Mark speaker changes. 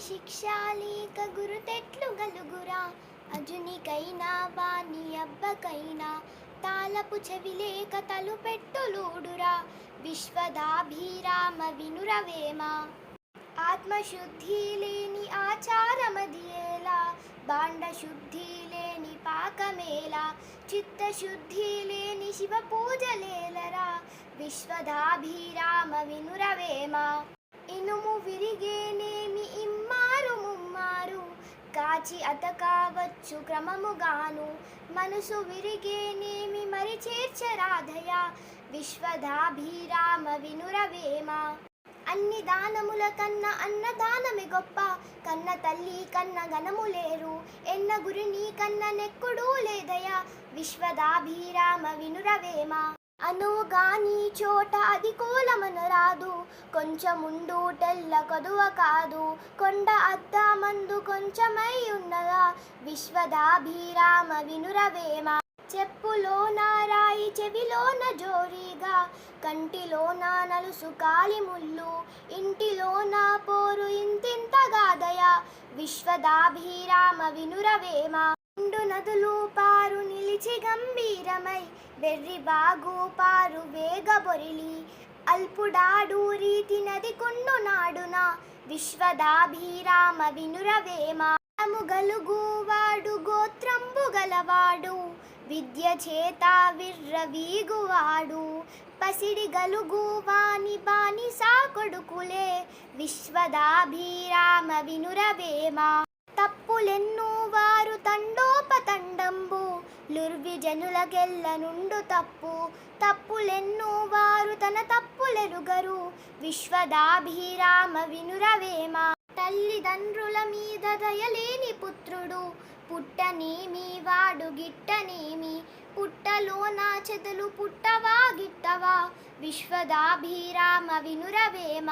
Speaker 1: శిక్షాలేక గురుతెట్లు గలుగురా. అజునికైనా వాణి అబ్బకైనా తాళపు చెవిలేక తలుపెట్టులూడురా. విశ్వదాభిరామ వినురవేమ. ఆత్మశుద్ధి లేని ఆచారమదియేలా బాండశుద్ధి లేని పాకమేలా చిత్తశుద్ధి లేని శివ పూజలేలరా విశ్వదాభిరామ వినురవేమ. ఇనుము విరిగే కాచి అతకావచ్చు క్రమముగాను. మనసు విరిగేనేమి మరి చేర్చరాధయ. విశ్వదాభిరామ వినురవేమ. అన్ని దానముల కన్న అన్నదానమే గొప్ప. కన్న తల్లి కన్న గణము లేరు. ఎన్న గురి నీ కన్న నెక్కుడూ లేదయా. విశ్వదాభిరామ వినురవేమ. అనుగాని చోట అది కోలమన రాదు కొంచెముండు టెల్ల కొదువ కాదు. కొండ అద్దమందు కొంచెమై ఉన్నదా? విశ్వదాభిరామ వినురవేమ? చెప్పులోన రాయి చెవిలోన జోరీగా. కంటిలోన నలుసు కాలి ముళ్ళు ఇంటిలోన పోరు ఇంతింతగాదయ విశ్వదాభిరామ వినురవేమ? రెండు నదులు పారు నిలిచి గంభీరమై వెర్రి బాగు పారు వేగబొరిలి అల్పుడాడు రీతి నది కొండు నాడున విశ్వదాభిరామ వినురవేమ గలుగువాడు గోత్రంబు గలవాడు విద్య చేత విర్రవీగువాడు పసిడి గలుగు బాని సా కొడుకులే విశ్వదాభిరామ వినురవేమ తప్పులెన్ను వారు తండోపతండంబు లుర్విజనులకెల్ల నుండు తప్పు. తప్పులెన్ను వారు తన తప్పులెరుగరు. విశ్వదాభిరామ వినురవేమ తల్లిదండ్రుల మీద దయలేని పుత్రుడు. పుట్టనేమి వాడు గిట్టనేమి? పుట్టలో నా చెదలు పుట్టవా గిట్టవా? విశ్వదాభిరామ వినురవేమ